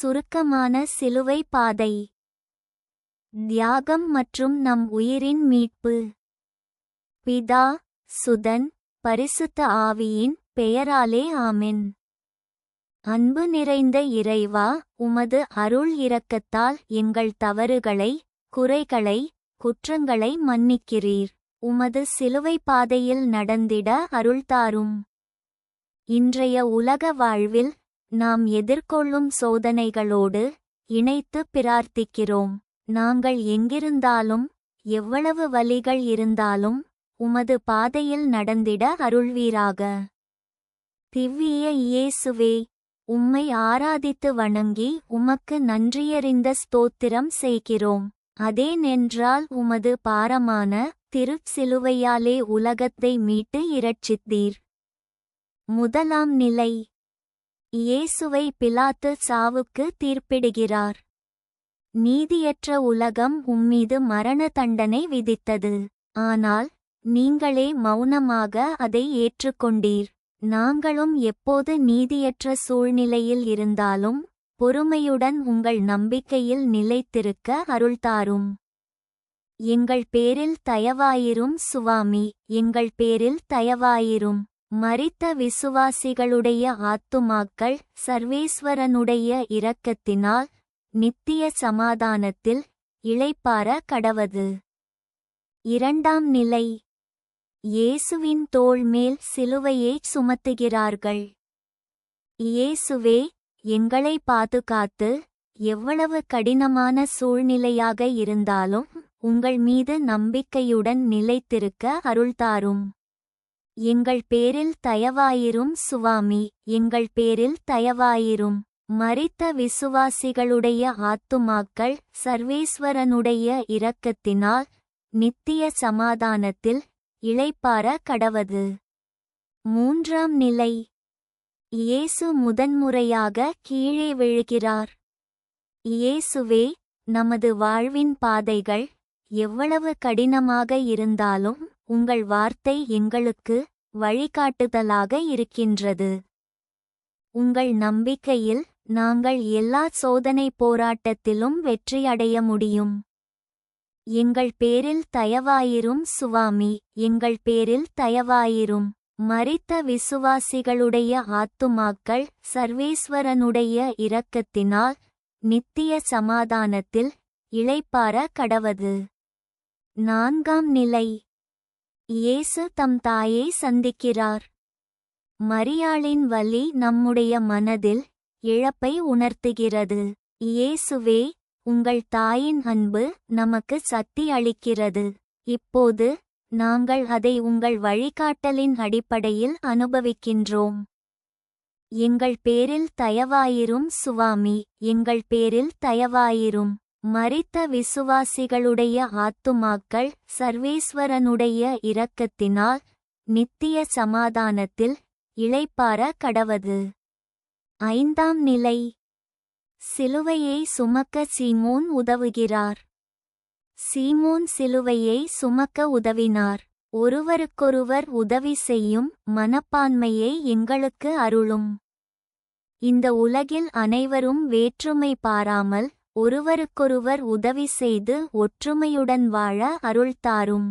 சுருக்கமான சிலுவை பாதை. தியாகம் மற்றும் நம் உயிரின் மீட்பு. பிதா சுதன் பரிசுத்த ஆவியின் பெயராலே ஆமென். அன்பு நிறைந்த இறைவா உமது அருள் இரக்கத்தால் எங்கள் தவறுகளை குறைகளை குற்றங்களை மன்னிக்கிறீர். உமது சிலுவை பாதையில் நடந்திட அருள்தாரும். இன்றைய உலக வாழ்வில் நாம் எதிர்கொள்ளும் சோதனைகளோடு இணைத்து பிரார்த்திக்கிறோம். நாங்கள் எங்கிருந்தாலும் எவ்வளவு வலிகள் இருந்தாலும் உமது பாதையில் நடந்திட அருள்வீராக. திவ்விய இயேசுவே உம்மை ஆராதித்து வணங்கி உமக்கு நன்றியறிந்த ஸ்தோத்திரம் செய்கிறோம். அதேனென்றால் உமது பாரமான திருச்சிலுவையாலே உலகத்தை மீட்டு இரட்சித்தீர். முதலாம் நிலை. இயேசுவை பிலாத்து சாவுக்கு தீர்ப்பிடுகிறார். நீதியற்ற உலகம் உம்மீது மரண தண்டனை விதித்தது. ஆனால் நீங்களே மௌனமாக அதை ஏற்றுக்கொண்டீர். நாங்களும் எப்போது நீதியற்ற சூழ்நிலையில் இருந்தாலும் பொறுமையுடன் உங்கள் நம்பிக்கையில் நிலைத்திருக்க அருள்தாரும் எங்கள் பேரில் தயவாயிரும் சுவாமி எங்கள் பேரில் தயவாயிரும். மரித்த விசுவாசிகளுடைய ஆத்துமாக்கள் சர்வேஸ்வரனுடைய இரக்கத்தினால் நித்திய சமாதானத்தில் இளைப்பார கடவது. இரண்டாம் நிலை. இயேசுவின் தோள் மேல் சிலுவையைச் சுமத்துகிறார்கள். இயேசுவே எங்களை பாதுகாத்து எவ்வளவு கடினமான சூழ்நிலையாக இருந்தாலும் உங்கள் மீது நம்பிக்கையுடன் நிலைத்திருக்க அருள்தாரும். எங்கள் பேரில் தயவாயிரும் சுவாமி எங்கள் பேரில் தயவாயிரும். மறித்த விசுவாசிகளுடைய ஆத்துமாக்கள் சர்வேஸ்வரனுடைய இரக்கத்தினால் நித்திய சமாதானத்தில் இளைப்பார கடவது. மூன்றாம் நிலை. இயேசு முதன்முறையாக கீழே விழுகிறார். இயேசுவே நமது வாழ்வின் பாதைகள் எவ்வளவு கடினமாக இருந்தாலும் உங்கள் வார்த்தை எங்களுக்கு வழிகாட்டுதலாக இருக்கின்றது. உங்கள் நம்பிக்கையில் நாங்கள் எல்லா சோதனை போராட்டத்திலும் வெற்றியடைய முடியும். எங்கள் பேரில் தயவாயிரும் சுவாமி எங்கள் பேரில் தயவாயிரும். மறித்த விசுவாசிகளுடைய ஆத்துமாக்கள் சர்வேஸ்வரனுடைய இரக்கத்தினால் நித்திய சமாதானத்தில் இளைப்பார கடவது. நான்காம் நிலை. இயேசு தம் தாயை சந்திக்கிறார். மரியாளின் வலி நம்முடைய மனதில் இழப்பை உணர்த்துகிறது. இயேசுவே உங்கள் தாயின் அன்பு நமக்கு சக்தி அளிக்கிறது. இப்போது நாங்கள் அதை உங்கள் வழிகாட்டலின் அடிப்படையில் அனுபவிக்கின்றோம். எங்கள் பேரில் தயவாயிரும் சுவாமி எங்கள் பேரில் தயவாயிரும். மரித்த விசுவாசிகளுடைய ஆத்துமாக்கள் சர்வேஸ்வரனுடைய இரக்கத்தினால் நித்திய சமாதானத்தில் இளைப்பார கடவது. ஐந்தாம் நிலை. சிலுவையை சுமக்க சீமோன் உதவுகிறார். சீமோன் சிலுவையை சுமக்க உதவினார். ஒருவருக்கொருவர் உதவி செய்யும் மனப்பான்மையை எங்களுக்கு அருளும். இந்த உலகில் அனைவரும் வேற்றுமை பாராமல் ஒருவருக்கொருவர் உதவி செய்து ஒற்றுமையுடன் வாழ அருள்தாரும்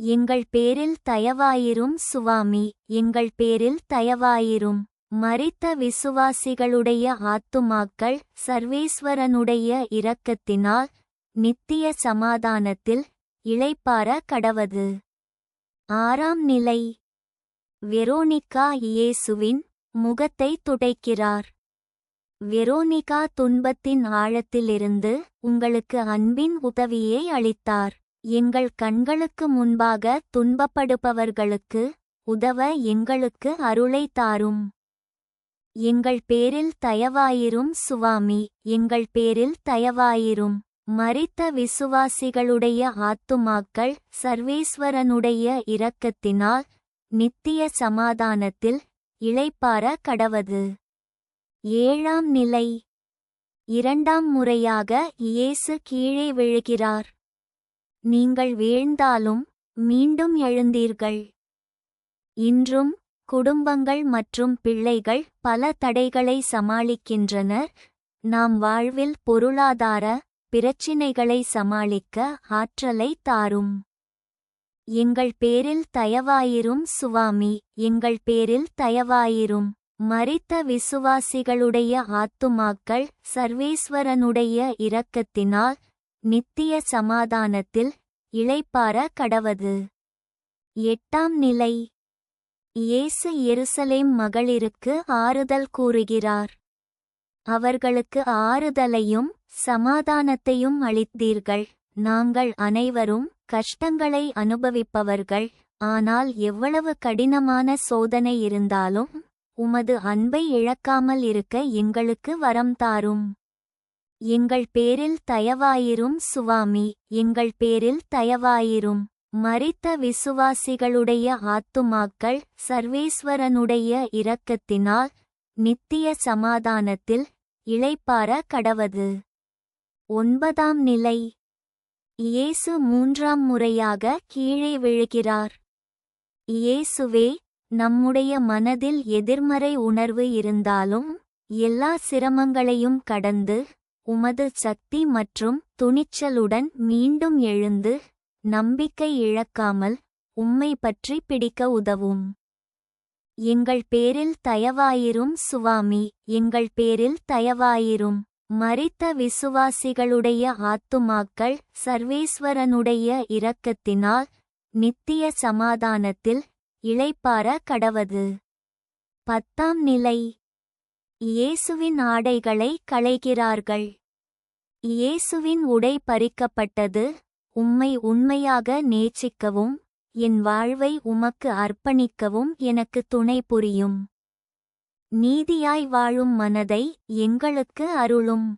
எங்கள் பேரில் தயவாயிரும் சுவாமி எங்கள் பேரில் தயவாயிரும். மறித்த விசுவாசிகளுடைய ஆத்துமாக்கள் சர்வேஸ்வரனுடைய இரக்கத்தினால் நித்திய சமாதானத்தில் இளைப்பார கடவது. ஆறாம் நிலை. வெரோனிகா இயேசுவின் முகத்தை துடைக்கிறார். வெரோனிகா துன்பத்தின் ஆழத்திலிருந்து உங்களுக்கு அன்பின் உதவியை அளித்தார். எங்கள் கண்களுக்கு முன்பாக துன்பப்படுபவர்களுக்கு உதவ எங்களுக்கு அருளை தாரும். எங்கள் பேரில் தயவாயிரும் சுவாமி எங்கள் பேரில் தயவாயிரும். மறித்த விசுவாசிகளுடைய ஆத்துமாக்கள் சர்வேஸ்வரனுடைய இரக்கத்தினால் நித்திய சமாதானத்தில் இளைப்பார கடவது. ஏழாம் நிலை. இரண்டாம் முறையாக இயேசு கீழே விழுகிறார். நீங்கள் வீழ்ந்தாலும் மீண்டும் எழுந்தீர்கள். இன்றும் குடும்பங்கள் மற்றும் பிள்ளைகள் பல தடைகளை சமாளிக்கின்றனர். நாம் வாழ்வில் பொருளாதார பிரச்சினைகளை சமாளிக்க ஆற்றலை தாரும். எங்கள் பேரில் தயவாயிரும் சுவாமி எங்கள் பேரில் தயவாயிரும். மறித்த விசுவாசிகளுடைய ஆத்துமாக்கள் சர்வேஸ்வரனுடைய இரக்கத்தினால் நித்திய சமாதானத்தில் இளைப்பார கடவது. எட்டாம் நிலை. இயேசு எருசலேம் மகளிருக்கு ஆறுதல் கூறுகிறார். அவர்களுக்கு ஆறுதலையும் சமாதானத்தையும் அளித்தீர்கள். நாங்கள் அனைவரும் கஷ்டங்களை அனுபவிப்பவர்கள். ஆனால் எவ்வளவு கடினமான சோதனை இருந்தாலும் உமது அன்பை இழக்காமல் இருக்க எங்களுக்கு வரம் தாரும். எங்கள் பேரில் தயவாயிரும் சுவாமி எங்கள் பேரில் தயவாயிரும். மறித்த விசுவாசிகளுடைய ஆத்துமாக்கள் சர்வேஸ்வரனுடைய இரக்கத்தினால் நித்திய சமாதானத்தில் இளைப்பார கடவது. ஒன்பதாம் நிலை. இயேசு மூன்றாம் முறையாக கீழே விழுகிறார். இயேசுவே நம்முடைய மனதில் எதிர்மறை உணர்வு இருந்தாலும் எல்லா சிரமங்களையும் கடந்து உமது சக்தி மற்றும் துணிச்சலுடன் மீண்டும் எழுந்து நம்பிக்கை இழக்காமல் உம்மை பற்றி பிடிக்க உதவும். எங்கள் பேரில் தயவாயிரும் சுவாமி எங்கள் பேரில் தயவாயிரும். மறித்த விசுவாசிகளுடைய ஆத்துமாக்கள் சர்வேஸ்வரனுடைய இரக்கத்தினால் நித்திய சமாதானத்தில் இளைப்பார கடவது. பத்தாம் நிலை. இயேசுவின் ஆடைகளை களைகிறார்கள். இயேசுவின் உடை பறிக்கப்பட்டது உம்மை உண்மையாக நேசிக்கவும் என் வாழ்வை உமக்கு அர்ப்பணிக்கவும் எனக்கு துணை புரியும். நீதியாய் வாழும் மனதை எங்களுக்கு அருளும்.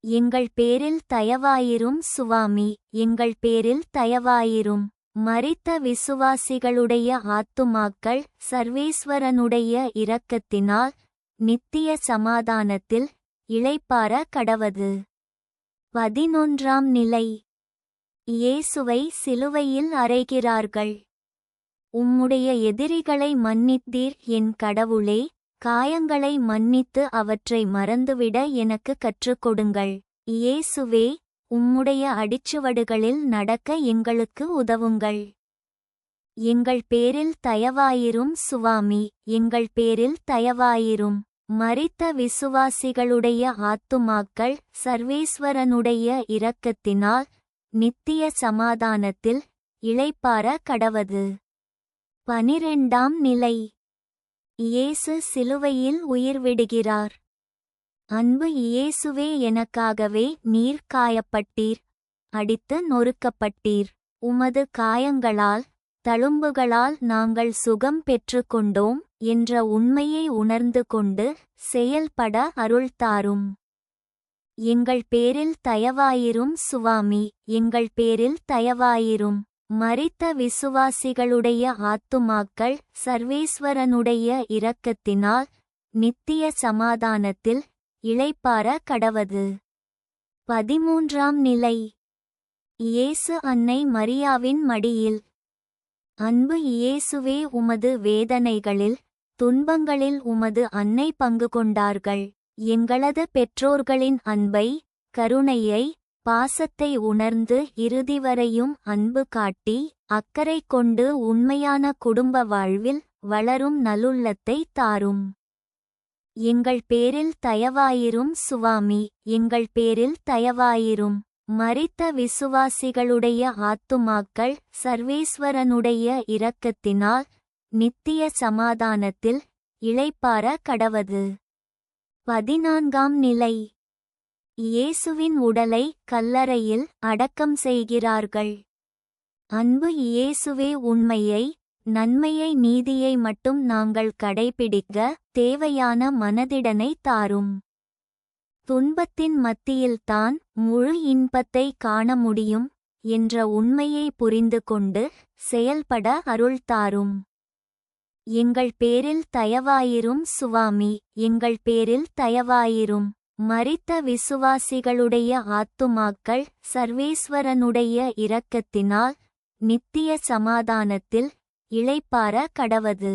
எங்கள் பேரில் தயவாயிரும் சுவாமி எங்கள் பேரில் தயவாயிரும். மறித்த விசுவாசிகளுடைய ஆத்துமாக்கள் சர்வேஸ்வரனுடைய இரக்கத்தினால் நித்திய சமாதானத்தில் இளைப்பார கடவது. பதினொன்றாம் நிலை. இயேசுவை சிலுவையில் அறைகிறார்கள். உம்முடைய எதிரிகளை மன்னித்தீர் என் கடவுளே காயங்களை மன்னித்து அவற்றை மறந்துவிட எனக்கு கற்றுக்கொடுங்கள் இயேசுவே உம்முடைய அடிச்சுவடுகளில் நடக்க எங்களுக்கு உதவுங்கள். எங்கள் பேரில் தயவாயிரும் சுவாமி எங்கள் பேரில் தயவாயிரும். மறித்த விசுவாசிகளுடைய ஆத்துமாக்கள் சர்வேஸ்வரனுடைய இரக்கத்தினால் நித்திய சமாதானத்தில் இளைப்பார கடவது. பனிரெண்டாம் நிலை. இயேசு சிலுவையில் உயிர் விடுகிறார் அன்பு இயேசுவே எனக்காகவே நீர் காயப்பட்டீர் அடித்து நொறுக்கப்பட்டீர். உமது காயங்களால் தழும்புகளால் நாங்கள் சுகம் பெற்றுக்கொண்டோம் என்ற உண்மையை உணர்ந்து கொண்டு செயல்பட அருள்தாரும் எங்கள் பேரில் தயவாயிரும் சுவாமி எங்கள் பேரில் தயவாயிரும். மறித்த விசுவாசிகளுடைய ஆத்துமாக்கள் சர்வேஸ்வரனுடைய இரக்கத்தினால் நித்திய சமாதானத்தில் இழைப்பார கடவது. பதிமூன்றாம் நிலை. இயேசு அன்னை மரியாவின் மடியில். அன்பு இயேசுவே உமது வேதனைகளில் துன்பங்களில் உமது அன்னை பங்கு கொண்டார்கள். எங்களது பெற்றோர்களின் அன்பை கருணையை பாசத்தை உணர்ந்து இறுதிவரையும் அன்பு காட்டி அக்கறை கொண்டு உண்மையான குடும்ப வாழ்வில் வளரும் நலுள்ளத்தை தாரும். எங்கள் பேரில் தயவாயிரும் சுவாமி எங்கள் பேரில் தயவாயிரும். மறித்த விசுவாசிகளுடைய ஆத்துமாக்கள் சர்வேஸ்வரனுடைய இரக்கத்தினால் நித்திய சமாதானத்தில் இளைப்பார கடவது. பதினான்காம் நிலை. இயேசுவின் உடலை கல்லறையில் அடக்கம் செய்கிறார்கள். அன்பு இயேசுவே உண்மையை நன்மையை நீதியை மட்டும் நாங்கள் கடைபிடிக்க தேவையான மனதிடனை தாரும். துன்பத்தின் மத்தியில்தான் முழு இன்பத்தை காண முடியும் என்ற உண்மையை புரிந்து கொண்டு செயல்பட அருள் தாரும். எங்கள் பேரில் தயவாயிரும் சுவாமி எங்கள் பேரில் தயவாயிரும். மரித்த விசுவாசிகளுடைய ஆத்துமாக்கள் சர்வேஸ்வரனுடைய இரக்கத்தினால் நித்திய சமாதானத்தில் இளைப்பார கடவது.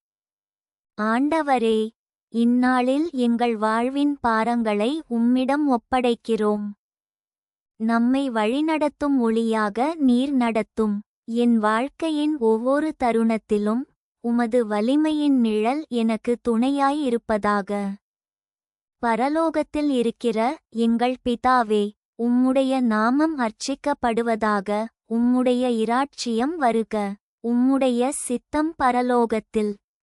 ஆண்டவரே இந்நாளில் எங்கள் வாழ்வின் பாரங்களை உம்மிடம் ஒப்படைக்கிறோம். நம்மை வழிநடத்தும் ஒளியாக நீர் நடத்தும். என் வாழ்க்கையின் ஒவ்வொரு தருணத்திலும் உமது வலிமையின் நிழல் எனக்கு துணையாயிருப்பதாக. பரலோகத்தில் இருக்கிற எங்கள் பிதாவே உம்முடைய நாமம் அர்ச்சிக்கப்படுவதாக உம்முடைய இராட்சியம் வருக. உம்முடைய சித்தம் பரலோகத்தில்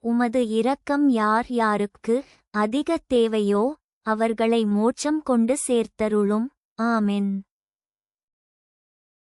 உமது இரக்கம் யார் யாருக்கு அதிக தேவையோ அவர்களை மோட்சம் கொண்டு சேர்த்தருளும். ஆமென்.